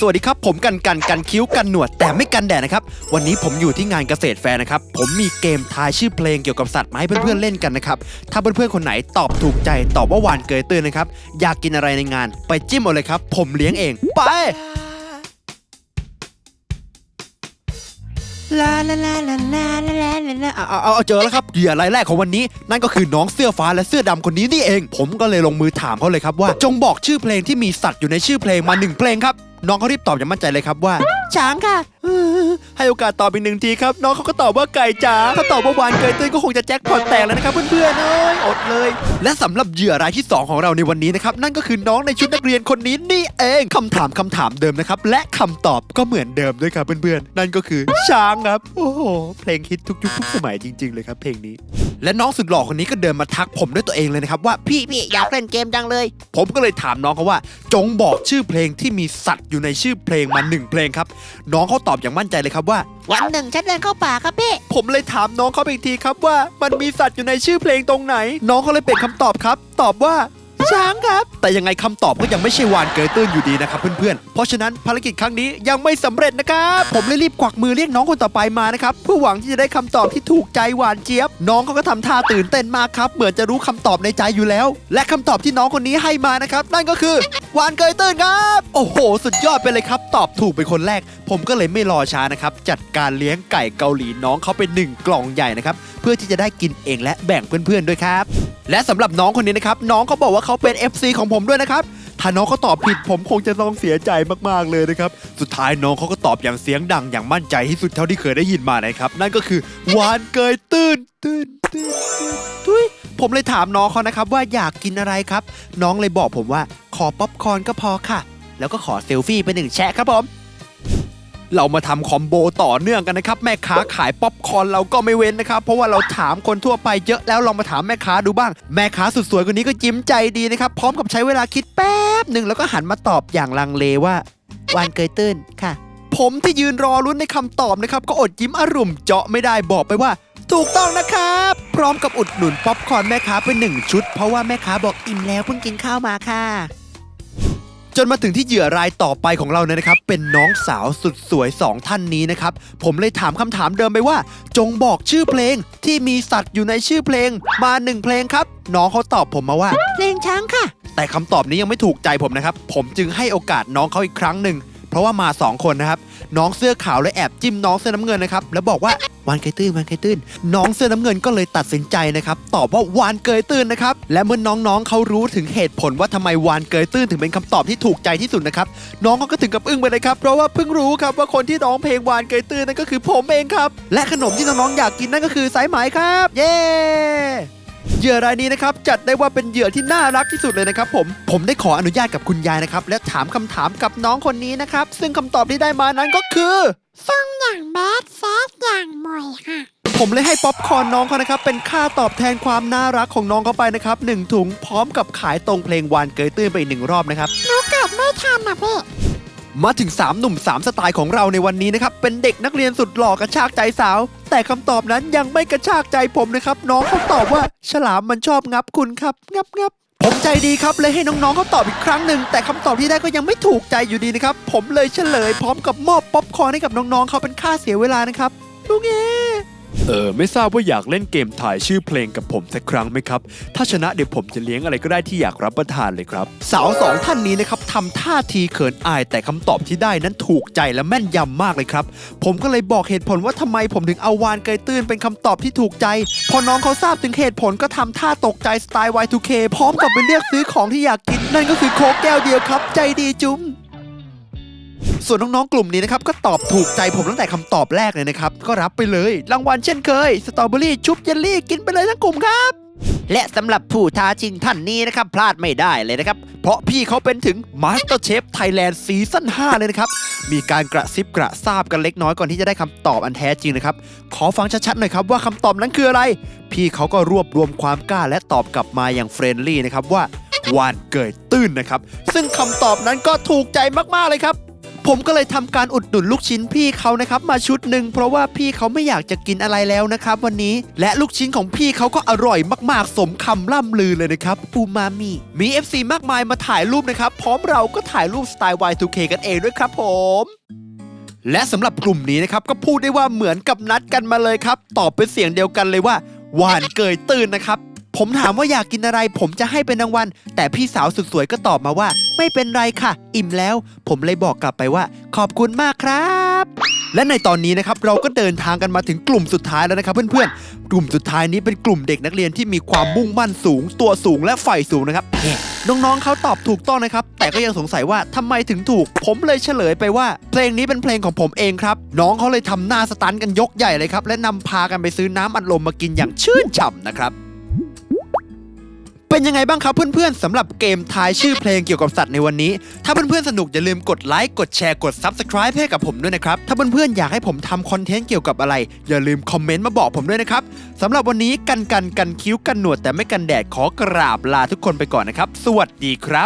สวัสดีครับ ผมกันกันกันคิ้วกันหนวดแต่ไม่กันแดดนะครับ วันนี้ผมอยู่ที่งานเกษตรแฟร์นะครับ ผมมีเกมทายชื่อเพลงเกี่ยวกับสัตว์มาให้เพื่อนๆเล่นกันนะครับ ถ้าเพื่อนๆคนไหนตอบถูกใจตอบว่าหวานเกยตื้นนะครับ อยากกินอะไรในงาน ไปจิ้มเอาเลยครับ ผมเลี้ยงเอง ไปลาลาลาลาลาลาลาลาลาเอาเอาเอาเจอแล้วครับเหยื่อรายแรกของวันนี้ นั่นก็คือน้องเสื้อฟ้าและเสื้อดำคนนี้นี่เอง ผมก็เลยลงมือถามเขาเลยครับว่า จงบอกชื่อเพลงที่มีสัตว์อยู่ในชื่อเพลงมาหนึ่งเพลงครับ น้องเขารีบตอบอย่างมั่นใจเลยครับว่า ช้างค่ะเออ ให้โอกาสตอบอีกหนึ่งทีครับ น้องเขาก็ตอบว่าไก่จ๋าถ้าตอบว่าวานเกยตื้นก็คงจะแจ็คพอตแตกแล้วนะครับเพื่อนๆเอ้ยอดเลย และสำหรับเหยื่อรายที่ 2 ของเราในวันนี้นะครับ นั่นก็คือน้องในชุดนักเรียนคนนี้นี่เองคำถามคำถามเดิมนะครับ และคำตอบก็เหมือนเดิมด้วยครับเพื่อนๆ นั่นก็คือช้างครับ โอ้โห เพลงฮิตทุกยุคทุกสมัยจริง ๆ เลยครับเพลงนี้ และน้องสุดหล่อคนนี้ก็เดินมาทักผมด้วยตัวเองเลยนะครับว่าพี่พี่อยากเล่นเกมจังเลย ผมก็เลยถามน้องเขาว่า จงบอกชื่อเพลงที่มีสัตว์อยู่ในชื่อเพลงมาหนึ่งเพลงครับ น้องเขาตอบอย่างมั่นใจเลยครับว่า วันหนึ่งฉันเดินเข้าป่าครับพี่ ผมเลยถามน้องเขาไปอีกทีครับว่า มันมีสัตว์อยู่ในชื่อเพลงตรงไหน น้องเขาเลยเปลี่ยนคำตอบครับ ตอบว่า ช้างครับ แต่ยังไงคำตอบก็ยังไม่ใช่วานเกยตื้นอยู่ดีนะครับเพื่อนๆ เพราะฉะนั้นภารกิจครั้งนี้ยังไม่สำเร็จนะครับ ผมเลยรีบกวักมือเรียกน้องคนต่อไปมานะครับ เพื่อหวังที่จะได้คำตอบที่ถูกใจหวานเจี๊ยบ น้องเขาก็ทำท่าตื่นเต้นมากครับ เหมือนจะรู้คำตอบในใจอยู่แล้ว และคำตอบที่น้องคนนี้ให้มานะครับ นั่นก็คือวานเกยตื้นครับ โอ้โห สุดยอดไปเลยครับ ตอบถูกเป็นคนแรก ผมก็เลยไม่รอช้านะครับ จัดการเลี้ยงไก่เกาหลีน้องเขาเป็นหนึ่งกล่องใหญ่นะครับ พื่อที่จะได้กินเองและแบ่งเพื่อนๆด้วยครับ และสำหรับน้องคนนี้นะครับน้องเขาบอกว่าเขาเป็น FC ของผมด้วยนะครับถ้าน้องเขาตอบผิดผมคงจะต้องเสียใจมากๆเลยนะครับ สุดท้ายน้องเขาก็ตอบอย่างเสียงดังอย่างมั่นใจที่สุดเท่าที่เคยได้ยินมานะครับ นั่นก็คือหวานเกยตื้นตื้นตื้นตื้นผมเลยถามน้องเขานะครับว่าอยากกินอะไรครับ น้องเลยบอกผมว่าขอป๊อปคอร์นก็พอค่ะ แล้วก็ขอเซลฟี่ไปหนึ่งแชะครับผม เรามาทำคอมโบต่อเนื่องกันนะครับแม่ค้าขายป๊อปคอร์นเราก็ไม่เว้นนะครับ เพราะว่าเราถามคนทั่วไปเยอะแล้วลองมาถามแม่ค้าดูบ้าง แม่ค้าสุดสวยคนนี้ก็ยิ้มใจดีนะครับ พร้อมกับใช้เวลาคิดแป๊บหนึ่งแล้วก็หันมาตอบอย่างลังเลว่า วานเกยตื้นค่ะ ผมที่ยืนรอรุ้นในคำตอบนะครับ ก็อดยิ้มอารมณ์เจาะไม่ได้บอกไปว่า ถูกต้องนะครับ พร้อมกับอุดหนุนป๊อปคอร์นแม่ค้าไปหนึ่งชุด เพราะว่าแม่ค้าบอกอิ่มแล้วเพิ่งกินข้าวมาค่ะ จนมาถึงที่เหยื่อรายต่อไปของเราเนี่ยนะครับ เป็นน้องสาวสุดสวย 2 ท่านนี้นะครับ ผมเลยถามคำถามเดิมไปว่า จงบอกชื่อเพลงที่มีสัตว์อยู่ในชื่อเพลง มาหนึ่งเพลงครับ น้องเขาตอบผมมาว่า เพลงช้างค่ะ แต่คำตอบนี้ยังไม่ถูกใจผมนะครับ ผมจึงให้โอกาสน้องเขาอีกครั้งหนึ่ง เพราะว่ามา 2 คนนะครับ น้องเสื้อขาวเลยแอบจิ้มน้องเสื้อน้ำเงินนะครับ แล้วบอกว่า วานเกยตื้นวานเกยตื้น น้องเสื้อน้ำเงินก็เลยตัดสินใจนะครับตอบว่าวานเกยตื้นนะครับและเมื่อน้องๆเขารู้ถึงเหตุผลว่าทำไมวานเกยตื้นถึงเป็นคำตอบที่ถูกใจที่สุดนะครับน้องเขาก็ถึงกับอึ้งไปเลยครับเพราะว่าเพิ่งรู้ครับว่าคนที่ร้องเพลงวานเกยตื้นนั่นก็คือผมเองครับและขนมที่น้องๆอยากกินนั่นก็คือสายไหมครับ เย้ เหยื่อรายนี้นะครับจัดได้ว่าเป็นเหยื่อที่น่ารักที่สุดเลยนะครับผมผมได้ขออนุญาตกับคุณยายนะครับและถามคำถามกับน้องคนนี้นะครับซึ่งคำตอบที่ได้มานั้นก็คือซ่องอย่างแบดแซดอย่างหมอยค่ะผมเลยให้ป๊อปคอร์นน้องเขานะครับ เป็นค่าตอบแทนความน่ารักของน้องเขาไปนะครับหนึ่งถุงพร้อมกับขายตรงเพลงวานเกยตื้นไปอีกหนึ่งรอบนะครับหนูเกิดไม่ทันนะพี่ มาถึง 3 หนุ่ม 3 สไตล์ของเราในวันนี้นะครับ เป็นเด็กนักเรียนสุดหล่อกระชากใจสาว แต่คำตอบนั้นยังไม่กระชากใจผมนะครับ น้องเขาตอบว่า ฉลามมันชอบงับคุณครับ งับงับผมใจดีครับเลยให้น้องๆเขาตอบอีกครั้งหนึ่งแต่คำตอบที่ได้ก็ยังไม่ถูกใจอยู่ดีนะครับ ผมเลยเฉลย พร้อมกับมอบป๊อปคอร์นให้กับน้องๆเขาเป็นค่าเสียเวลานะครับลูกเอ เออไม่ทราบว่าอยากเล่นเกมถ่ายชื่อเพลงกับผมสักครั้งไหมครับ ถ้าชนะเดี๋ยวผมจะเลี้ยงอะไรก็ได้ที่อยากรับประทานเลยครับ สาวสองท่านนี้นะครับทำท่าทีเขินอายแต่คำตอบที่ได้นั้นถูกใจและแม่นยำมากเลยครับ ผมก็เลยบอกเหตุผลว่าทำไมผมถึงเอาวานเกยตื้นเป็นคำตอบที่ถูกใจ พอน้องเขาทราบถึงเหตุผลก็ทำท่าตกใจสไตล์ Y2K พร้อมกับไปเรียกซื้อของที่อยากกิน นั่นก็คือโค้กแก้วเดียวครับ ใจดีจุ้ม ส่วนน้องๆ กลุ่มนี้นะครับ ก็ตอบถูกใจผมตั้งแต่คำตอบแรกเลยนะครับ ก็รับไปเลย รางวัลเช่นเคย สตรอเบอรี่ชุบเยลลี่กินไปเลยทั้งกลุ่มครับ และสำหรับผู้ท้าชิงท่านนี้นะครับ พลาดไม่ได้เลยนะครับ เพราะพี่เขาเป็นถึง Master Chef Thailand ซีซั่น5เลยนะครับ มีการกระซิบกระซาบกันเล็กน้อยก่อนที่จะได้คำตอบอันแท้จริงนะครับ ขอฟังชัดๆหน่อยครับว่าคำตอบนั้นคืออะไร พี่เขาก็รวบรวมความกล้าและตอบกลับมาอย่างเฟรนลี่นะครับว่าวานเกยตื้นนะครับ ซึ่งคำตอบนั้นก็ถูกใจมากๆเลยครับ ผมก็เลยทำการอุดหนุนลูกชิ้นพี่เขานะครับมาชุดหนึ่งเพราะว่าพี่เขาไม่อยากจะกินอะไรแล้วนะครับวันนี้และลูกชิ้นของพี่เขาก็อร่อยมากๆ สมคำล่ำลือเลยนะครับปูมามิมี FC มากมายมาถ่ายรูปนะครับ พร้อมเราก็ถ่ายรูปสไตล์ Y2K กันเองด้วยครับผมและสำหรับกลุ่มนี้นะครับก็พูดได้ว่าเหมือนกับนัดกันมาเลยครับ ตอบเป็นเสียงเดียวกันเลยว่า หวานเกยตื่นนะครับ ผมถามว่าอยากกินอะไร ผมจะให้เป็นรางวัล แต่พี่สาวสุดสวยก็ตอบมาว่า ไม่เป็นไรค่ะ อิ่มแล้ว ผมเลยบอกกลับไปว่า ขอบคุณมากครับ และในตอนนี้นะครับเราก็เดินทางกันมาถึงกลุ่มสุดท้ายแล้วนะครับ เพื่อนๆ กลุ่มสุดท้ายนี้เป็นกลุ่มเด็กนักเรียนที่มีความมุ่งมั่นสูง ตัวสูงและใฝ่สูงนะครับเฮ้น้องๆเขาตอบถูกต้องนะครับ แต่ก็ยังสงสัยว่าทำไมถึงถูก ผมเลยเฉลยไปว่า เพลงนี้เป็นเพลงของผมเองครับ น้องเขาเลยทำหน้าสตันกันยกใหญ่เลยครับและนำพากันไปซื้อน้ำอัดลมมากินอย่างชื่นฉ่ำนะครับ เป็นยังไงบ้างครับเพื่อนๆสำหรับเกมทายชื่อเพลงเกี่ยวกับสัตว์ในวันนี้ ถ้าเพื่อนๆสนุกอย่าลืมกดไลค์กดแชร์กด Subscribe ให้กับผมด้วยนะครับ ถ้าเพื่อนๆอยากให้ผมทำคอนเทนต์เกี่ยวกับอะไร อย่าลืมคอมเมนต์มาบอกผมด้วยนะครับสำหรับวันนี้กันกันกันคิ้วกันหนวดแต่ไม่กันแดดขอกราบลาทุกคนไปก่อนนะครับ สวัสดีครับ